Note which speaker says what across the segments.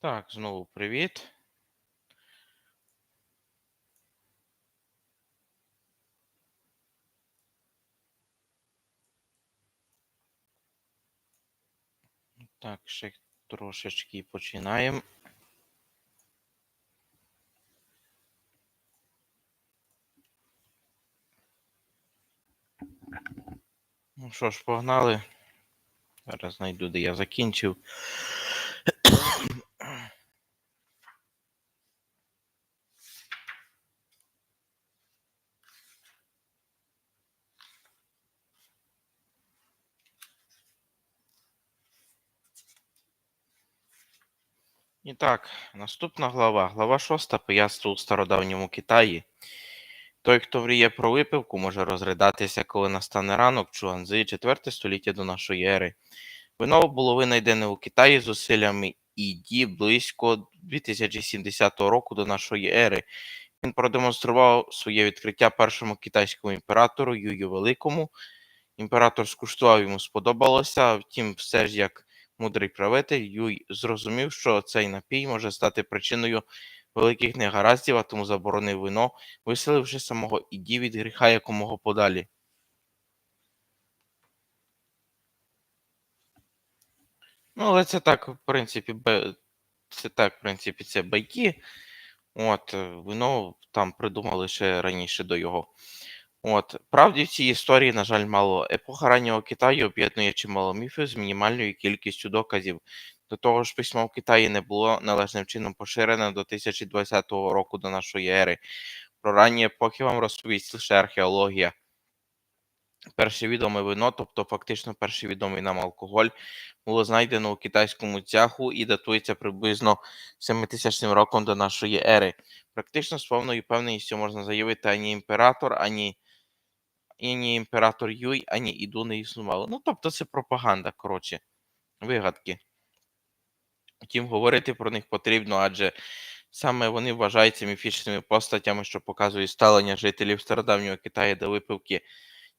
Speaker 1: Так, знову привіт. Так, ще трошечки починаємо. Ну що ж, погнали. Зараз знайду, де я закінчив. І так, наступна глава. Глава 6. Пияцтво у стародавньому Китаї. Той, хто мріє про випивку, може розридатися, коли настане ранок Чуанзи, 4 століття до нашої ери. Вино було винайдене у Китаї зусиллями Іді близько 2070 року до нашої ери. Він продемонстрував своє відкриття першому китайському імператору Юю Великому. Імператор скуштував йому сподобалося, втім, все ж як мудрий правитель, Юй зрозумів, що цей напій може стати причиною великих негараздів, а тому заборонив вино, виселивши самого Іді від гріха якомога подалі. Ну, але це так, в принципі, це так, в принципі, це байки. От, е, вино там придумали ще раніше до його. От, правді в цій історії, на жаль, мало. Епоха раннього Китаю об'єднує чимало міфів з мінімальною кількістю доказів. До того ж, письмо в Китаї не було належним чином поширене до 1020 року до нашої ери. Про ранні епохи вам розповість лише археологія. Перше відоме вино, тобто фактично перший відомий нам алкоголь, було знайдено у китайському цяху і датується приблизно 7000 роком до нашої ери. Практично з повною певністю можна заявити, ані імператор, ані, ані імператор Юй, ані Іду не існували. Ну, тобто це пропаганда, коротше, вигадки. Втім, говорити про них потрібно, адже саме вони вважаються міфічними постатями, що показують ставлення жителів стародавнього Китаю до випивки,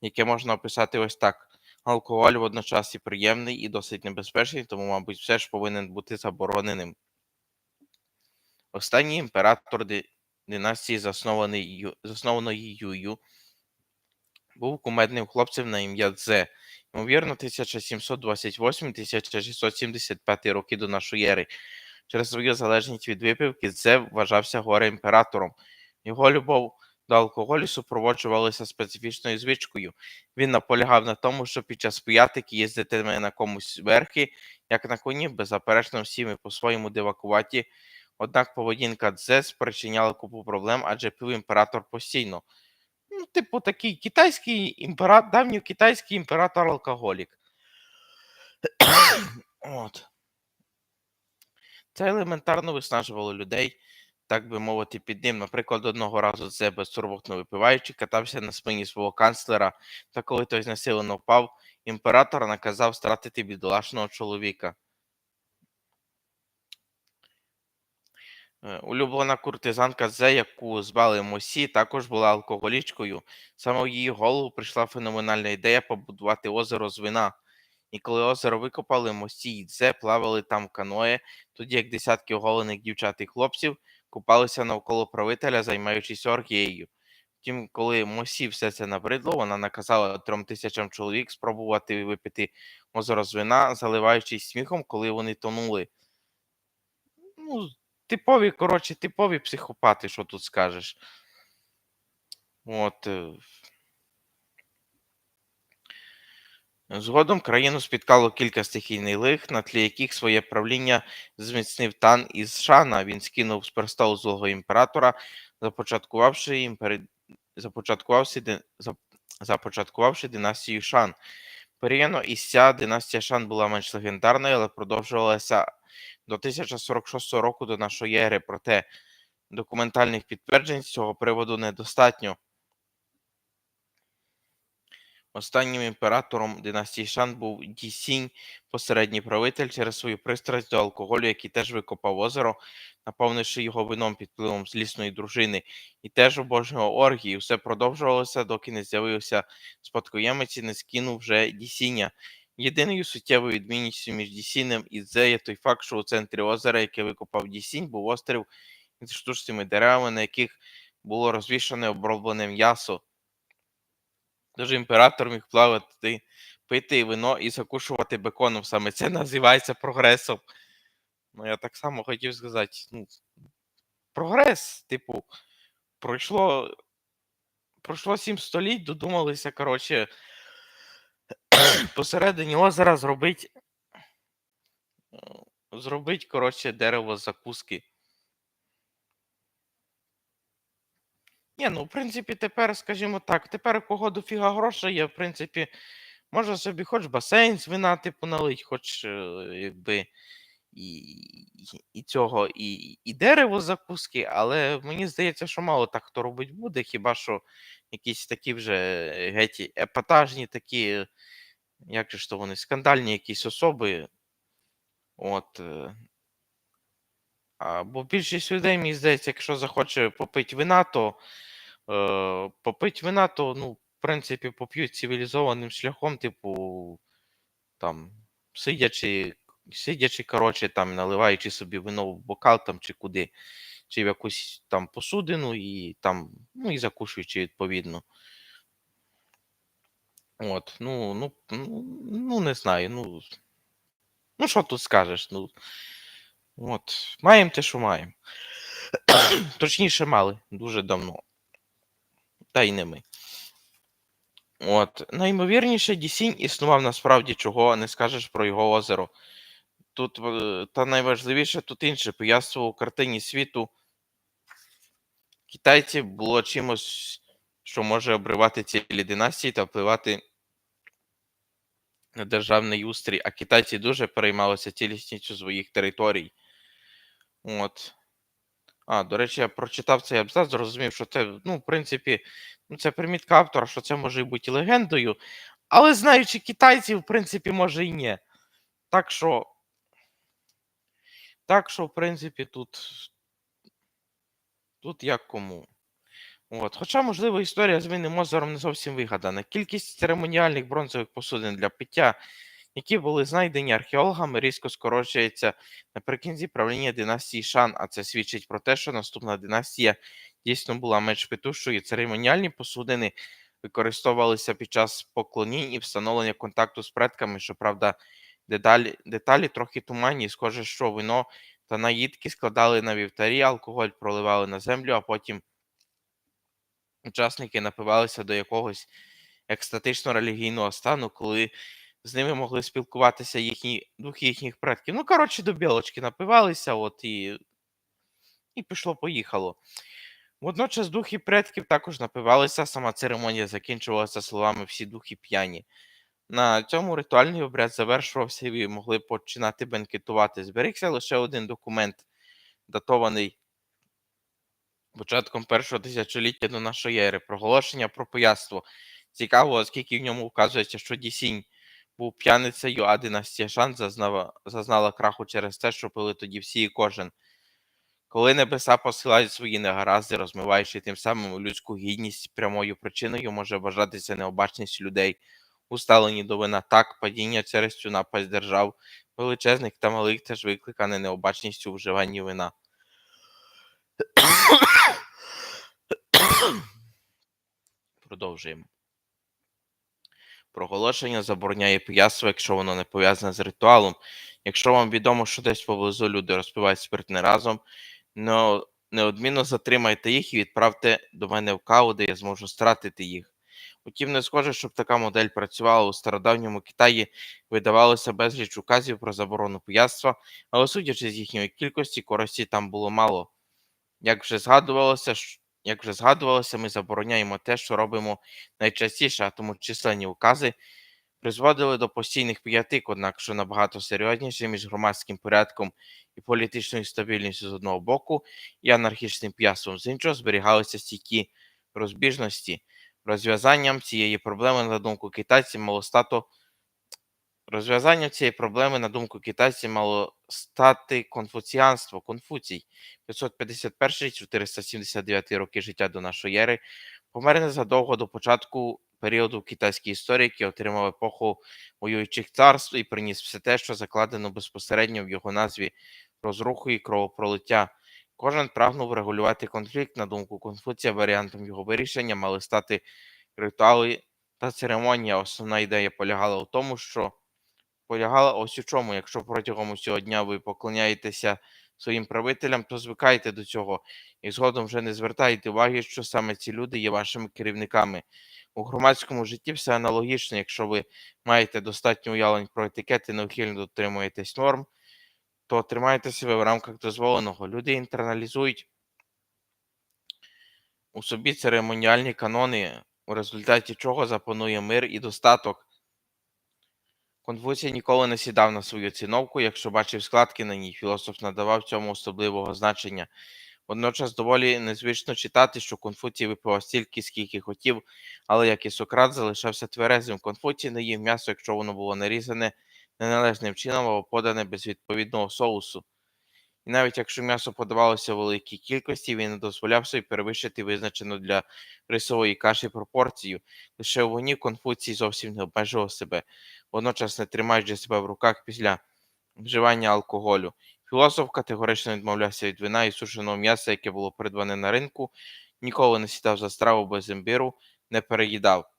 Speaker 1: яке можна описати ось так. Алкоголь водночас і приємний, і досить небезпечний, тому, мабуть, все ж повинен бути забороненим. Останній імператор династії, заснований заснованої Юю, був кумедним хлопцем на ім'я Дзе. Ймовірно, 1728-1675 роки до нашої ери. Через свою залежність від випивки Дзе вважався горе імператором. Його любов до алкоголю супроводжувалася специфічною звичкою. Він наполягав на тому, що під час п'ятики їздитиме на комусь верхи, як на коні, беззаперечно всі ми по-своєму дивакуваті. Однак поведінка Дзе спричиняла купу проблем, адже пив імператор постійно. Ну, типу, такий китайський імператор, давньокитайський імператор-алкоголік. От. Це елементарно виснажувало людей, так би мовити, під ним. Наприклад, одного разу це безтурботно випиваючи, катався на спині свого канцлера, та коли той знесилено впав, імператор наказав стратити бідолашного чоловіка. Улюблена куртизанка Зе, яку звали Мосі, також була алкоголічкою. Саме в її голову прийшла феноменальна ідея побудувати озеро з вина. І коли озеро викопали, Мосі і Дзе плавали там в каное, тоді як десятки оголених дівчат і хлопців купалися навколо правителя, займаючись оргією. Втім, коли Мосі все це набридло, вона наказала трьом тисячам чоловік спробувати випити озеро з вина, заливаючись сміхом, коли вони тонули. Ну, типові, коротше, типові психопати, що тут скажеш. От. е. Згодом країну спіткало кілька стихійних лих, на тлі яких своє правління зміцнив тан із Шана. Він скинув з престолу злого імператора, започаткувавши імпері... започаткувавши, започаткувавши династію Шан. Порівняно із ця династія Шан була менш легендарною, але продовжувалася до 1046 року до нашої ери. Проте документальних підтверджень з цього приводу недостатньо. Останнім імператором династії Шан був Дісінь, посередній правитель через свою пристрасть до алкоголю, який теж викопав озеро, наповнивши його вином під впливом злісної дружини, і теж обожнював оргії. І Все продовжувалося, доки не з'явився спадкоємець і не скинув вже Дісіня. Єдиною суттєвою відмінністю між Дісінем і Дзе є той факт, що у центрі озера, яке викопав Дісінь, був острів із штучними деревами, на яких було розвішане оброблене м'ясо. Тож імператор міг плавати, пити вино і закушувати беконом. Саме це називається прогресом. Ну, я так само хотів сказати. Ну, прогрес, типу, пройшло, пройшло сім століть, додумалися, коротше, посередині озера зробить, е, зробить, коротше, дерево закуски. Ні, ну, в принципі, тепер, скажімо так, тепер кого дофіга грошей є, в принципі, може собі хоч басейн з вина, типу, налить, хоч, е, якби, і, і- цього, і, і дерево закуски, але мені здається, що мало так хто робить буде, хіба що якісь такі вже геть епатажні, такі, як же ж то вони, скандальні якісь особи. От. е, А, бо більшість людей, мені здається, якщо захоче попити вина, то е, попить вина, то, ну, в принципі, поп'ють цивілізованим шляхом, типу, там, сидячи, сидячи, коротше, там, наливаючи собі вино в бокал там, чи куди, чи в якусь там посудину, і там, ну, і закушуючи відповідно. От, ну, ну, ну, не знаю, ну. Ну, що тут скажеш? Ну, от, маємо те, що маємо. Точніше, мали дуже давно. Та й не ми. От, найімовірніше, Дісінь існував насправді, чого не скажеш про його озеро. Тут, е, та найважливіше тут інше пояснював у картині світу. Китайців було чимось, що може обривати цілі династії та впливати на державний устрій, а китайці дуже переймалися цілісністю своїх територій. От. А, до речі, я прочитав цей абзац, зрозумів, що це, ну, в принципі, ну, це примітка автора, що це може і бути легендою. Але знаючи китайців, в принципі, може і ні. Так що. Так що, в принципі, тут. Тут як кому. От. Хоча, можливо, історія з Винним озером не зовсім вигадана. Кількість церемоніальних бронзових посудин для пиття, які були знайдені археологами, різко скорочується наприкінці правління династії Шан, а це свідчить про те, що наступна династія дійсно була менш петушою. Церемоніальні посудини використовувалися під час поклонінь і встановлення контакту з предками. Щоправда, деталі, деталі трохи туманні, схоже, що вино та наїдки складали на вівтарі, алкоголь проливали на землю, а потім учасники напивалися до якогось екстатично-релігійного стану, коли з ними могли спілкуватися їхні духи їхніх предків. Ну, коротше, до білочки напивалися, от і, і пішло-поїхало. Водночас духи предків також напивалися, сама церемонія закінчувалася словами всі духи п'яні. На цьому ритуальний обряд завершувався і могли починати бенкетувати. Зберігся лише один документ, датований початком першого тисячоліття до нашої ери, проголошення про пояство. Цікаво, оскільки в ньому вказується, що Дісінь був п'яницею, а династія Шан зазнала, зазнала краху через те, що пили тоді всі і кожен. Коли небеса посилають свої негаразди, розмиваючи тим самим людську гідність, прямою причиною може вважатися необачність людей, усталені до вина так, падіння через цю напасть держав, величезних та малих теж викликане необачністю вживанні вина. Продовжуємо. Проголошення забороняє пияство, якщо воно не пов'язане з ритуалом. Якщо вам відомо, що десь поблизу люди розпивають спирт не разом, но неодмінно затримайте їх і відправте до мене в каву, де я зможу стратити їх. Утім, не схоже, щоб така модель працювала у стародавньому Китаї, видавалося безліч указів про заборону пияцтва, але судячи з їхньої кількості, користі там було мало. Як вже згадувалося, як вже згадувалося, ми забороняємо те, що робимо найчастіше, а тому численні укази призводили до постійних п'ятик, однак що набагато серйозніше між громадським порядком і політичною стабільністю з одного боку і анархічним п'ятством з іншого зберігалися стійкі розбіжності. Розв'язанням цієї проблеми, на думку китайців, мало стати розв'язанням цієї проблеми, на думку китайців, мало стати конфуціанство, Конфуцій, 551-479 роки життя до нашої ери, помер незадовго до початку періоду в китайській історії, який отримав епоху воюючих царств і приніс все те, що закладено безпосередньо в його назві розруху і кровопролиття. Кожен прагнув регулювати конфлікт. На думку Конфуція, варіантом його вирішення мали стати ритуали та церемонія. Основна ідея полягала в тому, що полягала ось у чому. Якщо протягом усього дня ви поклоняєтеся своїм правителям, то звикайте до цього і згодом вже не звертайте уваги, що саме ці люди є вашими керівниками. У громадському житті все аналогічно, якщо ви маєте достатньо уявлень про етикет і неухильно дотримуєтесь норм, то тримайте себе в рамках дозволеного. Люди інтерналізують у собі церемоніальні канони, у результаті чого запанує мир і достаток. Конфуцій ніколи не сідав на свою ціновку, якщо бачив складки на ній, філософ надавав цьому особливого значення. Водночас доволі незвично читати, що Конфуцій випивав стільки, скільки хотів, але як і Сократ залишався тверезим. Конфуцій не їв м'ясо, якщо воно було нарізане неналежним чином або подане без відповідного соусу. І навіть якщо м'ясо подавалося в великій кількості, він не дозволяв собі перевищити визначену для рисової каші пропорцію. Лише у вогні Конфуцій зовсім не обмежував себе, водночас не тримаючи себе в руках після вживання алкоголю. Філософ категорично відмовлявся від вина і сушеного м'яса, яке було придбане на ринку, ніколи не сідав за страву без імбиру, не переїдав.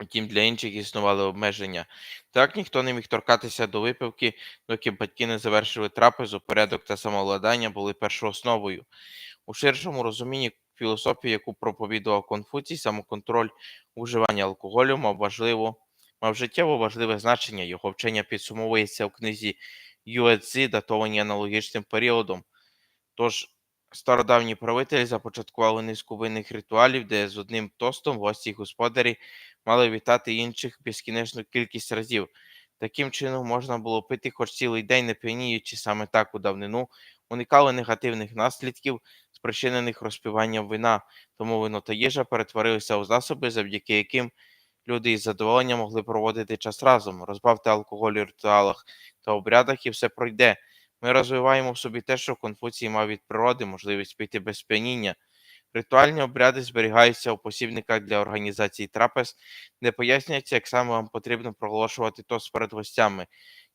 Speaker 1: Втім, для інших існували обмеження. Так ніхто не міг торкатися до випивки, доки батьки не завершили трапезу, порядок та самовладання були першоосновою. У ширшому розумінні філософії, яку проповідував Конфуцій, самоконтроль у вживанні алкоголю мав важливо, мав життєво важливе значення. Його вчення підсумовується у книзі Юецзі, датовані аналогічним періодом. Тож стародавні правителі започаткували низку винних ритуалів, де з одним тостом гості й господарі мали вітати інших безкінечну кількість разів. Таким чином можна було пити хоч цілий день, не п'яніючи саме так у давнину, уникали негативних наслідків, спричинених розпиванням вина, тому вино та їжа перетворилися у засоби, завдяки яким люди із задоволенням могли проводити час разом, розбавте алкоголь у ритуалах та обрядах, і все пройде. Ми розвиваємо в собі те, що Конфуцій мав від природи, можливість піти без сп'яніння. Ритуальні обряди зберігаються у посібниках для організації трапез, де пояснюється, як саме вам потрібно проголошувати тост перед гостями,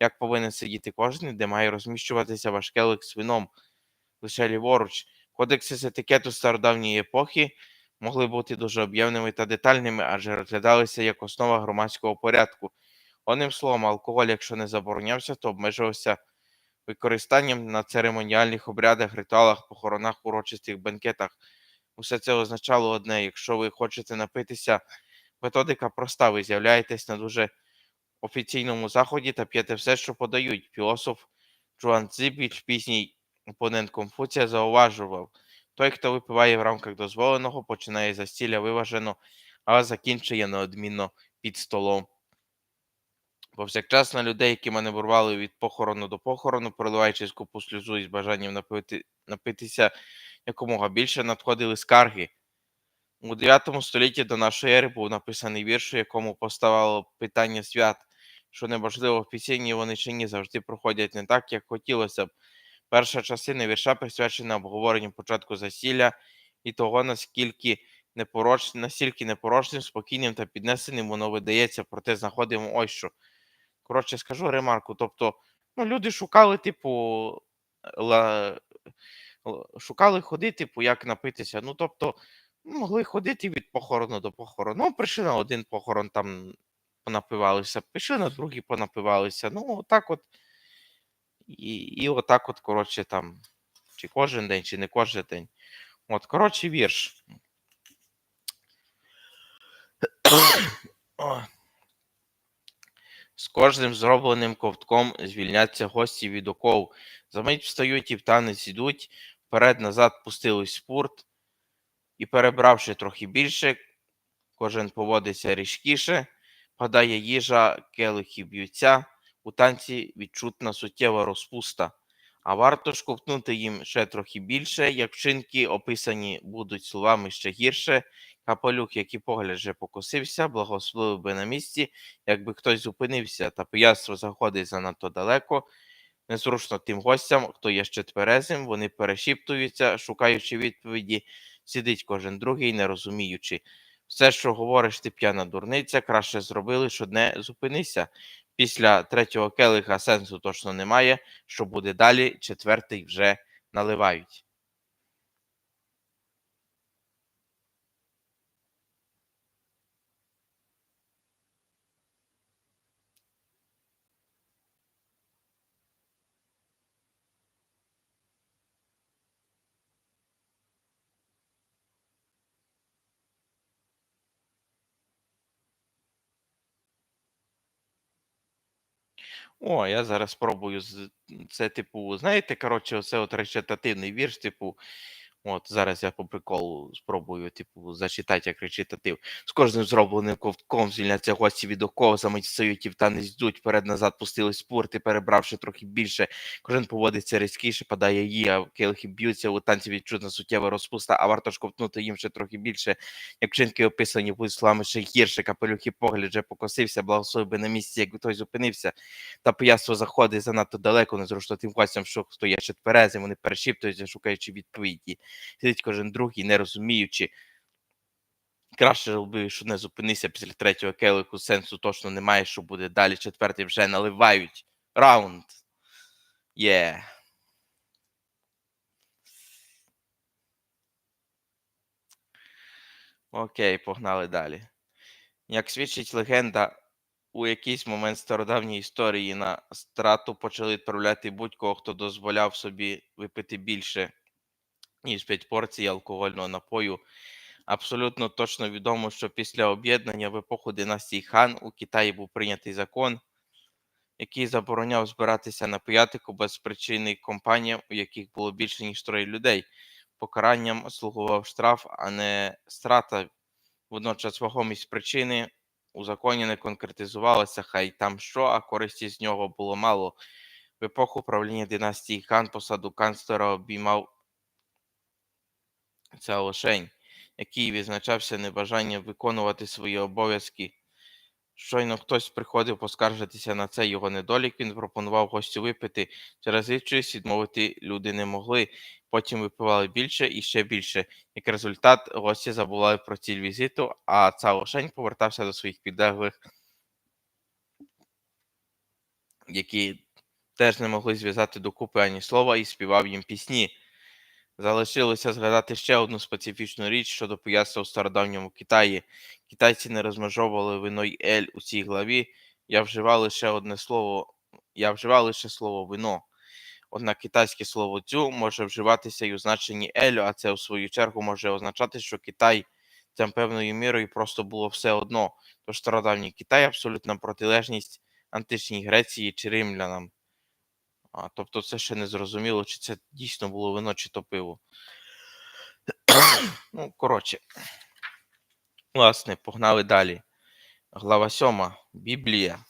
Speaker 1: як повинен сидіти кожен, де має розміщуватися ваш келих з вином, лише ліворуч. Кодекси з етикету стародавньої епохи могли бути дуже об'ємними та детальними, адже розглядалися як основа громадського порядку. Одним словом, алкоголь, якщо не заборонявся, то обмежувався використанням на церемоніальних обрядах, ритуалах, похоронах, урочистих бенкетах. Усе це означало одне: якщо ви хочете напитися, методика проста, ви з'являєтесь на дуже офіційному заході та п'єте все, що подають. Філософ Джуан Цзібіч, пізній опонент Конфуція, зауважував, той, хто випиває в рамках дозволеного, починає застілля виважено, але закінчує неодмінно під столом. Повсякчас на людей, які мене бурвали від похорону до похорону, проливаючи скупу сльозу із бажанням напити, напитися якомога більше, надходили скарги. У 9 столітті до нашої ери був написаний вірш, у якому поставало питання свят, що неможливо офіційні вони чи ні завжди проходять не так, як хотілося б. Перша частина вірша присвячена обговоренню початку засілля і того, наскільки непороч... настільки непорочним, спокійним та піднесеним воно видається, проте знаходимо ось що. Коротше, скажу ремарку. Тобто, ну, люди шукали, типу, ла... шукали ходи, типу, як напитися. Ну, тобто, могли ходити від похорону до похорону. Ну, прийшли на один похорон, там понапивалися, пішли на другий, понапивалися. Ну, отак от. І, і отак от, коротше, там, чи кожен день, чи не кожен день. От, коротше, вірш. З кожним зробленим ковтком звільняться гості від оков. Замить встають і в танець ідуть, вперед-назад пустились в спорт, і, перебравши трохи більше, кожен поводиться різкіше, падає їжа, келихи б'ються, у танці відчутна суттєва розпуста. А варто ж ковтнути їм ще трохи більше, як вчинки описані будуть словами ще гірше. Капелюх, як і погляд вже покосився, благословив би на місці, якби хтось зупинився, та пияцтво заходить занадто далеко. Незручно тим гостям, хто є ще тверезим, вони перешіптуються, шукаючи відповіді, сидить кожен другий, не розуміючи. Все, що говориш, ти п'яна дурниця, краще зробили, що не зупинися. Після третього келиха сенсу точно немає. Що буде далі, четвертий вже наливають. О, я зараз спробую це, типу, знаєте, коротше, оце от речитативний вірш, типу, от зараз я по приколу спробую, типу, зачитати як речитатив. З кожним зробленим ковтком звільняться гості від оков, замить встають і в танець йдуть, вперед-назад пустили спорти, перебравши трохи більше. Кожен поводиться різкіше, падає її, а келихи б'ються, у танці відчутна суттєва розпуста, а варто ж ковтнути їм ще трохи більше. Як вчинки описані будуть словами ще гірше, капелюх і погляд вже покосився, благословив би на місці, якби той зупинився. Та пояство заходить занадто далеко, незручно тим гостям, що ще тверезим, вони перешіптуються, шукаючи відповіді. Сидить кожен другий, не розуміючи. Краще робив, що не зупинися після третього келиху, сенсу точно немає, що буде далі. Четвертий вже наливають. Раунд. Є. Окей, погнали далі. Як свідчить легенда, у якийсь момент стародавньої історії на страту почали відправляти будь-кого, хто дозволяв собі випити більше, ніж 5 порцій алкогольного напою. Абсолютно точно відомо, що після об'єднання в епоху династії Хан у Китаї був прийнятий закон, який забороняв збиратися на п'ятику без причини компаніям, у яких було більше ніж троє людей. Покаранням слугував штраф, а не страта. Водночас вагомість причини у законі не конкретизувалася, хай там що, а користі з нього було мало. В епоху правління династії Хан посаду канцлера обіймав Цяо Шень, який відзначався небажанням виконувати свої обов'язки. Щойно хтось приходив поскаржитися на цей його недолік, він пропонував гостю випити. Через відчусь відмовити люди не могли. Потім випивали більше і ще більше. Як результат, гості забували про ціль візиту, а Цао Шень повертався до своїх підлеглих, які теж не могли зв'язати докупи ані слова і співав їм пісні. Залишилося згадати ще одну специфічну річ щодо поясу у стародавньому Китаї. Китайці не розмежовували вино й ель у цій главі. Я вживав лише одне слово, я вживав лише слово вино. Однак китайське слово дзю може вживатися і у значенні елю, а це, у свою чергу, може означати, що Китай це певною мірою просто було все одно. Тож стародавній Китай абсолютна протилежність античній Греції чи римлянам. А, тобто це ще не зрозуміло, чи це дійсно було вино, чи то пиво. ну, коротше. Власне, погнали далі. Глава 7. Біблія.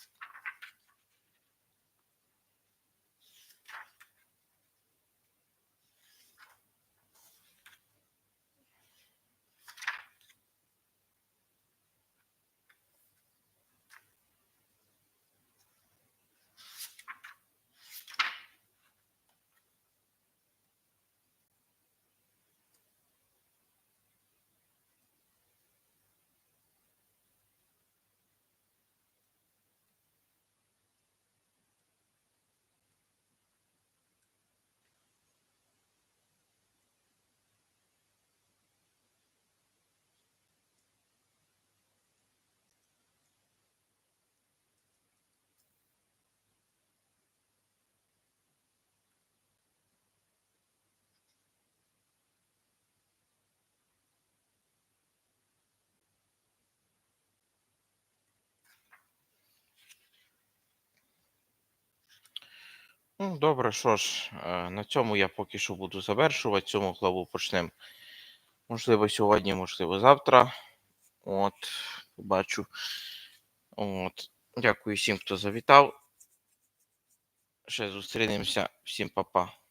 Speaker 1: Ну, добре, що ж, е, на цьому я поки що буду завершувати. Цьому главу почнемо. Можливо, сьогодні, можливо, завтра. От, побачу. От. Дякую всім, хто завітав. Ще зустрінемося. Всім па-па.